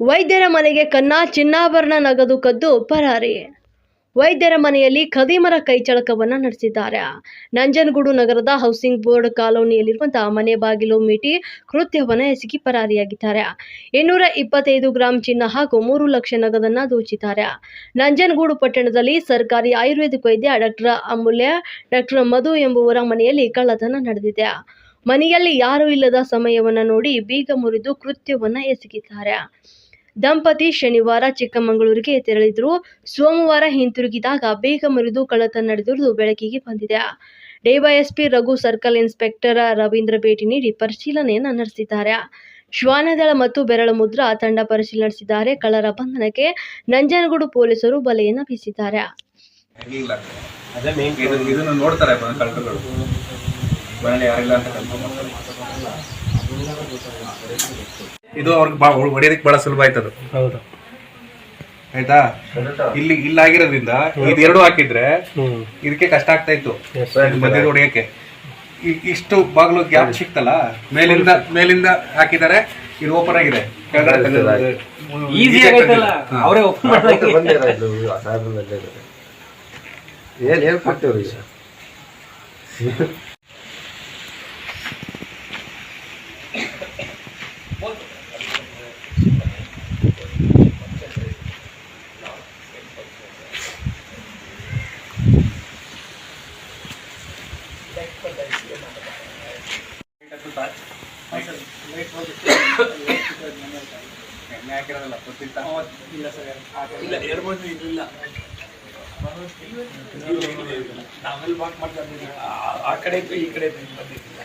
ವೈದ್ಯರ ಮನೆಗೆ ಕನ್ನ ಚಿನ್ನಾಭರಣ ನಗದು ಕದ್ದು ಪರಾರಿ. ವೈದ್ಯರ ಮನೆಯಲ್ಲಿ ಖದೀಮರ ಕೈಚಳಕವನ್ನ ನಡೆಸಿದ್ದಾರೆ. ನಂಜನಗೂಡು ನಗರದ ಹೌಸಿಂಗ್ ಬೋರ್ಡ್ ಕಾಲೋನಿಯಲ್ಲಿರುವಂತಹ ಮನೆ ಬಾಗಿಲು ಮೀಟಿ ಕೃತ್ಯವನ್ನ ಎಸಗಿ ಪರಾರಿಯಾಗಿದ್ದಾರೆ. ಇನ್ನೂರ ಇಪ್ಪತ್ತೈದು ಗ್ರಾಂ ಚಿನ್ನ ಹಾಗೂ ಮೂರು ಲಕ್ಷ ನಗದನ್ನ ದೋಚಿದ್ದಾರೆ. ನಂಜನಗೂಡು ಪಟ್ಟಣದಲ್ಲಿ ಸರ್ಕಾರಿ ಆಯುರ್ವೇದಿಕ್ ವೈದ್ಯ ಡಾಕ್ಟರ್ ಅಮೂಲ್ಯ ಡಾಕ್ಟರ್ ಮಧು ಎಂಬುವರ ಮನೆಯಲ್ಲಿ ಕಳ್ಳತನ ನಡೆದಿದೆ. ಮನೆಯಲ್ಲಿ ಯಾರೂ ಇಲ್ಲದ ಸಮಯವನ್ನ ನೋಡಿ ಬೀಗ ಮುರಿದು ಕೃತ್ಯವನ್ನ ಎಸಗಿದ್ದಾರೆ. ದಂಪತಿ ಶನಿವಾರ ಚಿಕ್ಕಮಗಳೂರಿಗೆ ತೆರಳಿದ್ರು. ಸೋಮವಾರ ಹಿಂತಿರುಗಿದಾಗ ಬೇಗ ಮುರಿದು ಕಳ್ಳತನ ನಡೆದಿರುವುದು ಬೆಳಕಿಗೆ ಬಂದಿದೆ. DYSP Raghu circle inspector Ravindra ಭೇಟಿ ನೀಡಿ ಪರಿಶೀಲನೆಯನ್ನು ನಡೆಸಿದ್ದಾರೆ. ಶ್ವಾನದಳ ಮತ್ತು ಬೆರಳು ಮುದ್ರಾ ತಂಡ ಪರಿಶೀಲನೆ ನಡೆಸಿದ್ದಾರೆ. ಕಳ್ಳರ ಬಂಧನಕ್ಕೆ ನಂಜನಗೂಡು ಪೊಲೀಸರು ಬಲೆಯನ್ನು ಬೀಸಿದ್ದಾರೆ. ನೋಡ್ತಾರೆ ಇದು ಅವ್ರಿಗೆ ಬಾ ಹೊಡೆಯೋದಕ್ಕೆ ಬಹಳ ಸುಲಭ ಆಯ್ತದು ಹೌದು. ಆಯ್ತಾ? ಇಲ್ಲಿ ಇಲ್ಲ ಆಗಿರೋದ್ರಿಂದ ಇದು ಎರಡು ಹಾಕಿದ್ರೆ ಇದಕ್ಕೆ ಕಷ್ಟ ಆಗ್ತಾ ಇತ್ತು. ಮಧ್ಯದ ಹೊಡೆಯಕ್ಕೆ. ಇಷ್ಟು ಬಾಗ್ಲು ಗ್ಯಾಪ್ ಸಿಕ್ತಲ್ಲ ಮೇಲಿಂದ ಮೇಲಿಂದ ಹಾಕಿದ್ದಾರೆ ಇದು ಓಪನ್ ಆಗಿದೆ. ಏನ್ ಹೇಳ್ಕೊಡ್ತೇವ್ರಿ ಮಾಡೋದಕ್ಕೆ ಬಂದಿರೋದು ಇಲ್ಲ ಈಗ ಎಣ್ಣೆ ಹಾಕಿರೋದಲ್ಲ ಗೊತ್ತಿತ್ತಾ? ಆ ಕಡೆ ಈ ಕಡೆ ಬಂದಿದ್ದಿಲ್ಲ